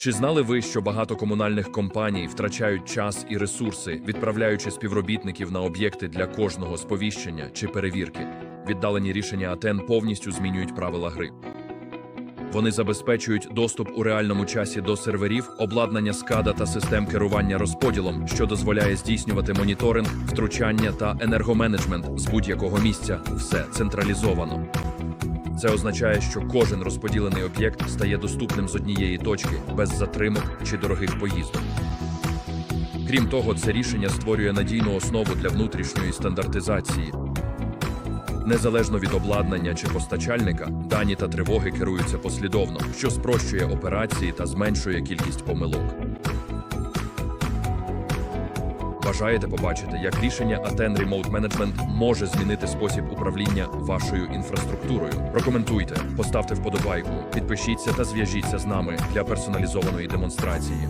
Чи знали ви, що багато комунальних компаній втрачають час і ресурси, відправляючи співробітників на об'єкти для кожного сповіщення чи перевірки? Віддалені рішення АТЕН повністю змінюють правила гри. Вони забезпечують доступ у реальному часі до серверів, обладнання скада та систем керування розподілом, що дозволяє здійснювати моніторинг, втручання та енергоменеджмент з будь-якого місця. Все централізовано. Це означає, що кожен розподілений об'єкт стає доступним з однієї точки без затримок чи дорогих поїздок. Крім того, це рішення створює надійну основу для внутрішньої стандартизації. Незалежно від обладнання чи постачальника, дані та тривоги керуються послідовно, що спрощує операції та зменшує кількість помилок. Бажаєте побачити, як рішення ATEN Remote Management може змінити спосіб управління вашою інфраструктурою? Прокоментуйте, поставте вподобайку, підпишіться та зв'яжіться з нами для персоналізованої демонстрації.